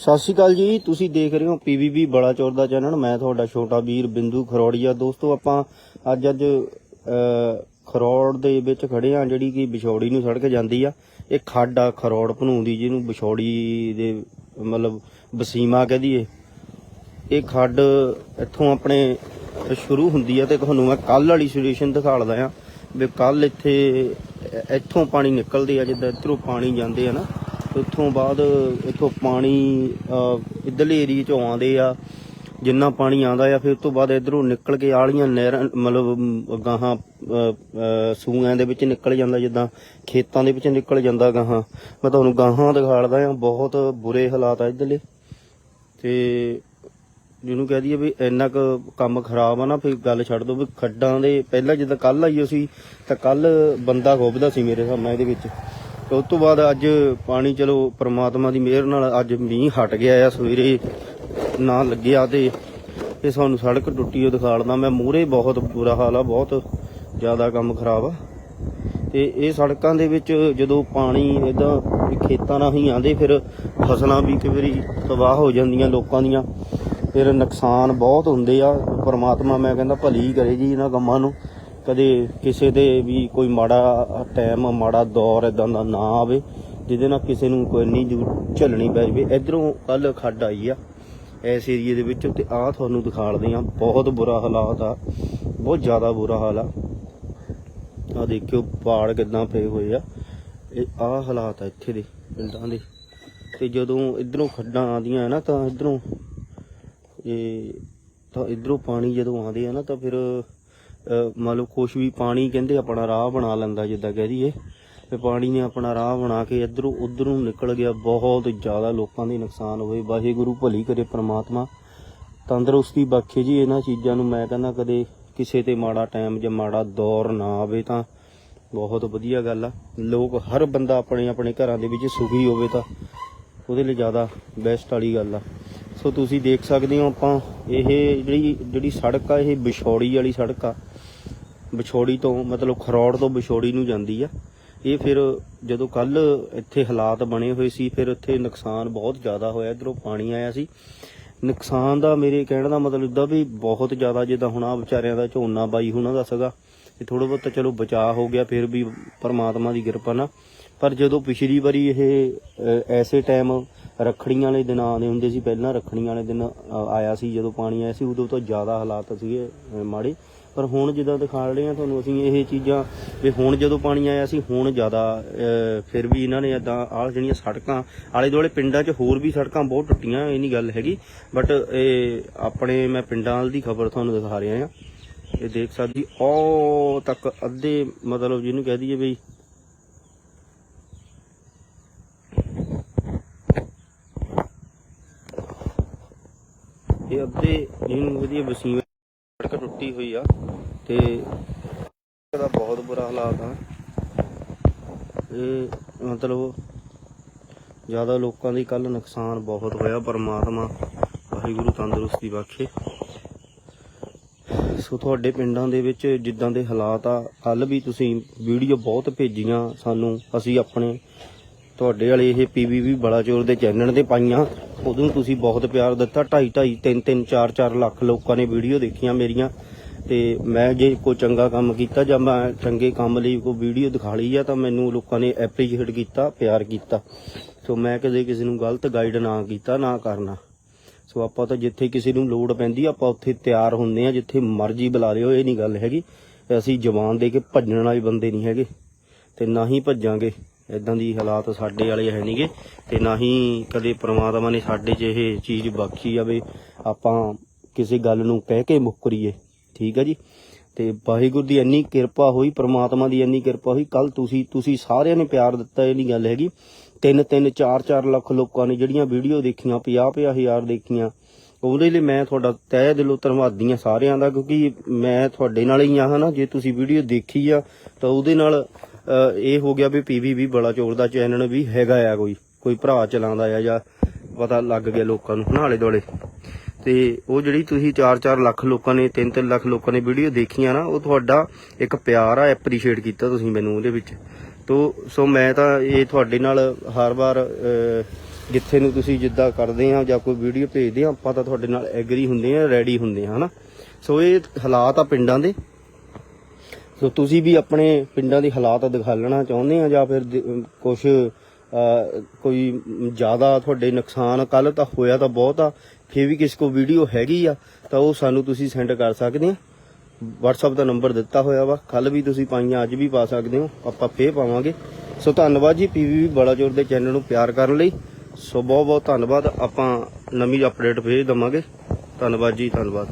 ਸਤਿ ਸ਼੍ਰੀ ਅਕਾਲ ਜੀ ਤੁਸੀਂ ਦੇਖ ਰਹੇ ਹੋ ਪੀਵੀਬੀ ਬਲਾਚੌਰ ਦਾ ਚੈਨਲ। ਮੈਂ ਤੁਹਾਡਾ ਛੋਟਾ ਵੀਰ ਬਿੰਦੂ ਖਰੋੜੀਆ। ਦੋਸਤੋ ਆਪਾਂ ਅੱਜ ਅੱਜ ਅਹ, ਖਰੋੜ ਦੇ ਵਿੱਚ ਖੜੇ ਆ ਜਿਹੜੀ ਕਿ ਵਿਛੋੜੀ ਨੂੰ ਸੜਕ ਜਾਂਦੀ ਆ। ਇਹ ਖੱਡ ਆ ਖਰੋੜ ਭਨੂੰਦੀ ਜਿਹਨੂੰ ਵਿਛੋੜੀ ਦੇ ਮਤਲਬ ਵਸੀਮਾ ਕਹਦੀਏ ਇਹ ਖੱਡ ਇੱਥੋਂ ਆਪਣੇ ਸ਼ੁਰੂ ਹੁੰਦੀ ਆ ਤੇ ਤੁਹਾਨੂੰ ਮੈਂ ਕੱਲ ਵਾਲੀ ਸਿਚੁਏਸ਼ਨ ਦਿਖਾਲਦਾ ਆ ਵੀ ਕੱਲ ਇੱਥੇ ਇੱਥੋਂ ਪਾਣੀ ਨਿਕਲਦੇ ਆ ਜਿੱਦਾਂ ਇੱਧਰੋਂ ਪਾਣੀ ਜਾਂਦੇ ਆ ਨਾ। ਉੱਥੋਂ ਬਾਅਦ ਇੱਥੋਂ ਪਾਣੀ ਅਹ, ਇੱਧਰਲੇ ਏਰੀਏ ਚੋਂ ਆਉਂਦੇ ਆ ਜਿੰਨਾ ਪਾਣੀ ਆਉਂਦਾ ਆ ਫਿਰ ਉਸ ਤੋਂ ਬਾਅਦ ਇਧਰੋਂ ਨਿਕਲ ਕੇ ਆਲੀਆਂ ਨਹਿਰਾਂ ਮਤਲਬ ਗਾਹਾਂ ਸੂਆਂ ਦੇ ਵਿੱਚ ਨਿਕਲ ਜਾਂਦਾ ਜਿੱਦਾਂ ਖੇਤਾਂ ਦੇ ਵਿੱਚ ਨਿਕਲ ਜਾਂਦਾ ਗਾਹਾਂ। ਮੈਂ ਤੁਹਾਨੂੰ ਗਾਹਾਂ ਦਿਖਾੜਦਾ ਆ ਬਹੁਤ ਬੁਰੇ ਹਾਲਾਤ ਆ ਇੱਧਰਲੇ। ਤੇ ਜਿਹਨੂੰ ਕਹਿ ਦਈਏ ਵੀ ਇੰਨਾ ਕੁ ਕੰਮ ਖਰਾਬ ਆ ਨਾ ਫਿਰ ਗੱਲ ਛੱਡ ਦੋ ਵੀ ਖੱਡਾਂ ਦੇ ਪਹਿਲਾਂ ਜਦੋਂ ਕੱਲ ਆਈ ਸੀ ਤਾਂ ਕੱਲ ਬੰਦਾ ਖੋਬਦਾ ਸੀ ਮੇਰੇ ਹਿਸਾਬ ਨਾਲ ਇਹਦੇ ਵਿੱਚ। ਤੇ ਉਸ ਤੋਂ ਬਾਅਦ ਅੱਜ ਪਾਣੀ ਚਲੋ ਪ੍ਰਮਾਤਮਾ ਦੀ ਮਿਹਰ ਨਾਲ ਅੱਜ ਮੀਂਹ ਹਟ ਗਿਆ ਆ, ਸਵੇਰੇ ਨਾ ਲੱਗਿਆ ਤੇ ਇਹ ਸਾਨੂੰ ਸੜਕ ਟੁੱਟੀ, ਉਹ ਦਿਖਾੜਦਾ ਮੈਂ ਮੂਹਰੇ ਬਹੁਤ ਬੁਰਾ ਹਾਲ ਆ, ਬਹੁਤ ਜ਼ਿਆਦਾ ਕੰਮ ਖਰਾਬ ਆ। ਤੇ ਇਹ ਸੜਕਾਂ ਦੇ ਵਿੱਚ ਜਦੋਂ ਪਾਣੀ ਇਦਾਂ ਖੇਤਾਂ ਨਾਲ ਹੀ ਆਂਦੇ ਫਿਰ ਫਸਲਾਂ ਵੀ ਕਈ ਵਾਰੀ ਤਬਾਹ ਹੋ ਜਾਂਦੀਆਂ ਲੋਕਾਂ ਦੀਆਂ। ਫਿਰ ਨੁਕਸਾਨ ਬਹੁਤ ਹੁੰਦੇ ਆ। ਪਰਮਾਤਮਾ, ਮੈਂ ਕਹਿੰਦਾ, ਭਲੀ ਕਰੇ ਜੀ ਇਹਨਾਂ ਕੰਮਾਂ ਨੂੰ। ਕਦੇ ਕਿਸੇ ਦੇ ਵੀ ਕੋਈ ਮਾੜਾ ਟਾਈਮ ਮਾੜਾ ਦੌਰ ਇਦਾਂ ਦਾ ਨਾ ਆਵੇ, ਜਿਹਦੇ ਨਾਲ ਕਿਸੇ ਨੂੰ ਕੋਈ ਨਹੀਂ ਝੱਲਣੀ ਪੈ ਜਾਵੇ। ਇਧਰੋਂ ਕੱਲ ਖੱਡ ਆਈ ਆ, ਇਸ ਏਰੀਏ ਦੇ ਵਿੱਚ ਤੇ ਆਹ ਤੁਹਾਨੂੰ ਦਿਖਾੜਦੇ ਆ ਬਹੁਤ ਬੁਰਾ ਹਾਲਾਤ ਆ, ਬਹੁਤ ਜ਼ਿਆਦਾ ਬੁਰਾ ਹਾਲ ਆ। ਆ ਦੇਖਿਓ ਪਾੜ ਕਿਦਾਂ ਪਏ ਹੋਏ ਆ। ਇਹ ਆ ਹਾਲਾਤ ਆ ਇੱਥੇ ਦੇ, ਪਿੰਡਾਂ ਦੇ। ਤੇ ਜਦੋਂ ਇਧਰੋਂ ਖੱਡਾਂ ਆਉਂਦੀਆਂ ਨਾ, ਤਾਂ ਇਧਰੋਂ ਇਹ ਤਾਂ ਇਧਰੋਂ ਪਾਣੀ ਜਦੋਂ ਆਉਂਦੇ ਆ ਨਾ, ਤਾਂ ਫਿਰ ਮੰਨ ਲਓ ਕੁਛ ਵੀ ਪਾਣੀ ਕਹਿੰਦੇ ਆਪਣਾ ਰਾਹ ਬਣਾ ਲੈਂਦਾ ਜਿੱਦਾਂ ਕਹਿ ਦਈਏ। ਤੇ ਪਾਣੀ ਨੇ ਆਪਣਾ ਰਾਹ ਬਣਾ ਕੇ ਇਧਰੋਂ ਉਧਰੋਂ ਨਿਕਲ ਗਿਆ, ਬਹੁਤ ਜ਼ਿਆਦਾ ਲੋਕਾਂ ਦੇ ਨੁਕਸਾਨ ਹੋਏ। ਵਾਹਿਗੁਰੂ ਭਲੀ ਕਰੇ ਪ੍ਰਮਾਤਮਾ। ਤੰਦਰੁਸਤੀ ਬਖਸ਼ੇ ਜੀ ਇਹਨਾਂ ਚੀਜ਼ਾਂ ਨੂੰ। ਮੈਂ ਕਹਿੰਦਾ ਕਦੇ ਕਿਸੇ ਤੇ ਮਾੜਾ ਟਾਈਮ ਜਾਂ ਮਾੜਾ ਦੌਰ ਨਾ ਆਵੇ ਤਾਂ ਬਹੁਤ ਵਧੀਆ ਗੱਲ ਆ। ਲੋਕ ਹਰ ਬੰਦਾ ਆਪਣੇ ਆਪਣੇ ਘਰਾਂ ਦੇ ਵਿੱਚ ਸੁਖੀ ਹੋਵੇ ਤਾਂ ਉਹਦੇ ਲਈ ਜ਼ਿਆਦਾ ਬੈਸਟ ਵਾਲੀ ਗੱਲ ਆ। ਸੋ ਤੁਸੀਂ ਦੇਖ ਸਕਦੇ ਹੋ ਆਪਾਂ ਇਹ ਜਿਹੜੀ ਜਿਹੜੀ ਸੜਕ ਆ, ਇਹ ਵਿਛੋੜੀ ਵਾਲੀ ਸੜਕ ਆ। ਵਿਛੋੜੀ ਤੋਂ, ਮਤਲਬ ਖਰੌੜ ਤੋਂ ਵਿਛੋੜੀ ਨੂੰ ਜਾਂਦੀ ਆ। ਇਹ ਫਿਰ ਜਦੋਂ ਕੱਲ ਇੱਥੇ ਹਾਲਾਤ ਬਣੇ ਹੋਏ ਸੀ, ਫਿਰ ਇੱਥੇ ਨੁਕਸਾਨ ਬਹੁਤ ਜ਼ਿਆਦਾ ਹੋਇਆ। ਇਧਰੋਂ ਪਾਣੀ ਆਇਆ ਸੀ। ਨੁਕਸਾਨ ਦਾ ਮੇਰੇ ਕਹਿਣ ਦਾ ਮਤਲਬ ਇਦਾਂ ਵੀ ਬਹੁਤ ਜ਼ਿਆਦਾ, ਜਿੱਦਾਂ ਹੁਣ ਆ ਵਿਚਾਰਿਆਂ ਦਾ ਝੋਨਾ ਬਾਈ ਹੁਣਾਂ ਦਾ ਸੀਗਾ। ਤੇ ਥੋੜਾ ਬਹੁਤ ਚਲੋ ਬਚਾਅ ਹੋ ਗਿਆ, ਫਿਰ ਵੀ ਪਰਮਾਤਮਾ ਦੀ ਕਿਰਪਾ ਨਾਲ। ਪਰ ਜਦੋਂ ਪਿਛਲੀ ਵਾਰੀ ਇਹ ਐਸੇ ਟਾਈਮ ਰੱਖੜੀਆਂ ਵਾਲੇ ਦਿਨ ਆਉਂਦੇ ਹੁੰਦੇ ਸੀ, ਪਹਿਲਾਂ ਰੱਖੜੀਆਂ ਵਾਲੇ ਦਿਨ ਆਇਆ ਸੀ, ਜਦੋਂ ਪਾਣੀ ਆਇਆ ਸੀ, ਉਦੋਂ ਤੋਂ ਜ਼ਿਆਦਾ ਹਾਲਾਤ ਸੀਗੇ ਮਾੜੇ। ਪਰ ਹੁਣ ਜਿੱਦਾਂ ਦਿਖਾ ਰਹੇ ਹਾਂ ਤੁਹਾਨੂੰ, ਅਸੀਂ ਇਹ ਚੀਜ਼ਾਂ ਵੀ ਹੁਣ ਜਦੋਂ ਪਾਣੀ ਆਇਆ ਸੀ, ਹੁਣ ਜ਼ਿਆਦਾ ਫਿਰ ਵੀ ਇਹਨਾਂ ਨੇ ਇਦਾਂ ਆਹ ਜਿਹੜੀਆਂ ਸੜਕਾਂ, ਆਲੇ ਦੁਆਲੇ ਪਿੰਡਾਂ 'ਚ ਹੋਰ ਵੀ ਸੜਕਾਂ ਬਹੁਤ ਟੁੱਟੀਆਂ, ਇਹ ਨਹੀਂ ਗੱਲ ਹੈਗੀ। ਬਟ ਇਹ ਆਪਣੇ ਮੈਂ ਪਿੰਡਾਂ ਵਾਲ ਦੀ ਖਬਰ ਤੁਹਾਨੂੰ ਦਿਖਾ ਰਿਹਾ ਹਾਂ। ਇਹ ਦੇਖ ਸਕਦੀ ਉਹ ਤੱਕ ਅੱਧੇ ਮਤਲਬ ਜਿਹਨੂੰ ਕਹਿ ਦਈਏ ਵੀ ਇਹ ਅੱਧੇ ਜਿਹਨੂੰ ਵਧੀਆ ਵਸੀਮ ਸੜਕ ਟੁੱਟੀ ਹੋਈ ਆ ਤੇ ਦਾ ਬਹੁਤ ਬੁਰਾ ਹਾਲਾਤ ਆ। ਇਹ ਮਤਲਬ ਜ਼ਿਆਦਾ ਲੋਕਾਂ ਦੀ ਕੱਲ ਨੁਕਸਾਨ ਬਹੁਤ ਹੋਇਆ ਪਰਮਾਤਮਾ, ਵਾਹਿਗੁਰੂ ਤੰਦਰੁਸਤੀ ਬਖਸ਼ੇ। ਸੋ ਤੁਹਾਡੇ ਪਿੰਡਾਂ ਦੇ ਵਿੱਚ ਜਿੱਦਾਂ ਦੇ ਹਾਲਾਤ ਆ ਕੱਲ ਵੀ ਤੁਸੀਂ ਵੀਡੀਓ ਬਹੁਤ ਭੇਜੀਆਂ ਸਾਨੂੰ, ਅਸੀਂ ਆਪਣੇ ਤੁਹਾਡੇ ਵਾਲੇ ਇਹ ਪੀਵੀਵੀ ਬਲਾਚੋਰ ਦੇ ਚੈਨਲ ਤੇ ਪਾਈਆਂ। ਉਦੋਂ ਤੁਸੀਂ ਬਹੁਤ ਪਿਆਰ ਦਿੱਤਾ। 2.5 2.5 3 3 4 4 ਲੱਖ ਲੋਕਾਂ ਨੇ ਵੀਡੀਓ ਦੇਖੀਆਂ ਮੇਰੀਆਂ। ਤੇ ਮੈਂ ਜੇ ਕੋਈ ਚੰਗਾ ਕੰਮ ਕੀਤਾ ਜਾਂ ਮੈਂ ਚੰਗੇ ਕੰਮ ਲਈ ਕੋਈ ਵੀਡੀਓ ਦਿਖਾ ਲਈ ਆ, ਤਾਂ ਮੈਨੂੰ ਲੋਕਾਂ ਨੇ ਐਪਰੀਸ਼ੀਏਟ ਕੀਤਾ, ਪਿਆਰ ਕੀਤਾ। ਸੋ ਮੈਂ ਕਦੇ ਕਿਸੇ ਨੂੰ ਗਲਤ ਗਾਈਡ ਨਾ ਕੀਤਾ, ਨਾ ਕਰਨਾ। ਸੋ ਆਪਾਂ ਤਾਂ ਜਿੱਥੇ ਕਿਸੇ ਨੂੰ ਲੋੜ ਪੈਂਦੀ, ਆਪਾਂ ਉੱਥੇ ਤਿਆਰ ਹੁੰਦੇ ਆ, ਜਿੱਥੇ ਮਰਜ਼ੀ ਬੁਲਾ ਲਿਓ, ਇਹ ਨਹੀਂ ਗੱਲ ਹੈਗੀ। ਅਸੀਂ ਜਵਾਨ ਦੇ ਕੇ ਭੱਜਣ ਵਾਲੇ ਬੰਦੇ ਨਹੀਂ ਹੈਗੇ। ਤੇ ਨਾ ਹੀ ਭੱਜਾਂਗੇ। ਇਦਾਂ ਦੀ ਹਾਲਾਤ ਸਾਡੇ ਵਾਲੇ ਹੈ ਨਹੀਂਗੇ ਤੇ ਨਾ ਹੀ ਕਦੇ ਪ੍ਰਮਾਤਮਾ ਨੇ ਸਾਡੇ 'ਚ ਇਹ ਚੀਜ਼ ਬਖਸ਼ੀ ਆਵੇ ਆਪਾਂ ਕਿਸੇ ਗੱਲ ਨੂੰ ਕਹਿ ਕੇ ਮੁੱਕਰੀਏ ਠੀਕ ਆ ਜੀ? ਤੇ ਵਾਹਿਗੁਰੂ ਦੀ ਇੰਨੀ ਕਿਰਪਾ ਹੋਈ, ਪ੍ਰਮਾਤਮਾ ਦੀ ਇੰਨੀ ਕਿਰਪਾ ਹੋਈ। ਕੱਲ ਤੁਸੀਂ ਤੁਸੀਂ ਸਾਰਿਆਂ ਨੇ ਪਿਆਰ ਦਿੱਤਾ ਇਹ ਨਹੀਂ ਗੱਲ ਹੈਗੀ। ਤਿੰਨ ਤਿੰਨ, ਚਾਰ ਚਾਰ ਲੱਖ ਲੋਕਾਂ ਨੇ ਜਿਹੜੀਆਂ ਵੀਡੀਓ ਦੇਖੀਆਂ 50 50 ਹਜ਼ਾਰ ਦੇਖੀਆਂ, ਉਹਦੇ ਲਈ ਮੈਂ ਤੁਹਾਡਾ ਤਹਿ ਦਿਲੋਂ ਧੰਨਵਾਦੀ ਹਾਂ ਸਾਰਿਆਂ ਦਾ, ਕਿਉਂਕਿ ਮੈਂ ਤੁਹਾਡੇ ਨਾਲ ਹੀ ਆ ਹਨਾ? ਜੇ ਤੁਸੀਂ ਵੀਡੀਓ ਦੇਖੀ ਆ, ਤਾਂ ਉਹਦੇ ਨਾਲ ਇਹ ਹੋ ਗਿਆ ਵੀ ਪੀਵੀਵੀ ਬੜਾ ਚੋਰ ਦਾ ਚੈਨਲ ਵੀ ਹੈਗਾ ਆ ਕੋਈ ਕੋਈ ਭਰਾ ਚਲਾਉਂਦਾ ਆ ਜਾਂ ਪਤਾ ਲੱਗ ਗਿਆ ਲੋਕਾਂ ਨੂੰ, ਨਾਲੇ ਦੋਲੇ ਤੇ ਉਹ ਜਿਹੜੀ ਤੁਸੀਂ 4-4 ਲੱਖ ਲੋਕਾਂ ਨੇ 3-3 ਲੱਖ ਲੋਕਾਂ ਨੇ ਵੀਡੀਓ ਦੇਖੀਆਂ ਨਾ, ਉਹ ਤੁਹਾਡਾ ਇੱਕ ਪਿਆਰ ਆ ਐਪਰੀਸ਼ੀਏਟ ਕੀਤਾ ਤੁਸੀਂ ਮੈਨੂੰ ਉਹਦੇ ਵਿੱਚ। ਤੋ, ਸੋ ਮੈਂ ਤਾਂ ਇਹ ਤੁਹਾਡੇ ਨਾਲ ਹਰ ਵਾਰ ਜਿੱਥੇ ਨੂੰ ਤੁਸੀਂ ਜਿੱਦਾਂ ਕਰਦੇ ਆ ਜਾਂ ਕੋਈ ਵੀਡੀਓ ਭੇਜਦੇ ਆ, ਆਪਾਂ ਤਾਂ ਤੁਹਾਡੇ ਨਾਲ ਐਗਰੀ ਹੁੰਦੇ ਆ ਰੈਡੀ ਹੁੰਦੇ ਆ, ਹਨਾ? ਸੋ ਇਹ ਹਾਲਾਤ ਆ ਪਿੰਡਾਂ ਦੇ। ਸੋ ਤੁਸੀਂ ਵੀ ਆਪਣੇ ਪਿੰਡਾਂ ਦੇ ਹਾਲਾਤ ਦਿਖਾਲਣਾ ਚਾਹੁੰਦੇ ਆ ਜਾਂ ਫਿਰ ਕੁਝ ਕੋਈ ਜ਼ਿਆਦਾ ਤੁਹਾਡੇ ਨੁਕਸਾਨ ਕੱਲ ਤਾਂ ਹੋਇਆ ਤਾਂ ਬਹੁਤ ਆ, ਫੇਰ ਵੀ ਕਿਸੇ ਕੋ ਵੀਡੀਓ ਹੈਗੀ ਆ, ਤਾਂ ਉਹ ਸਾਨੂੰ ਤੁਸੀਂ ਸੈਂਡ ਕਰ ਸਕਦੇ ਆ। WhatsApp ਦਾ ਨੰਬਰ ਦਿੱਤਾ ਹੋਇਆ ਵਾ ਕੱਲ ਵੀ ਤੁਸੀਂ ਪਾਈਆਂ, ਅੱਜ ਵੀ ਪਾ ਸਕਦੇ ਹੋ, ਆਪਾਂ ਫੇਰ ਪਾਵਾਂਗੇ। ਸੋ ਧੰਨਵਾਦ ਜੀ ਪੀਵੀਵੀ ਬੜਾਚੌਰ ਦੇ ਚੈਨਲ ਨੂੰ ਪਿਆਰ ਕਰਨ ਲਈ। ਸੋ ਬਹੁਤ ਬਹੁਤ ਧੰਨਵਾਦ, ਆਪਾਂ ਨਵੀਂ ਅਪਡੇਟ ਭੇਜ ਦਵਾਂਗੇ। ਧੰਨਵਾਦ ਜੀ, ਧੰਨਵਾਦ।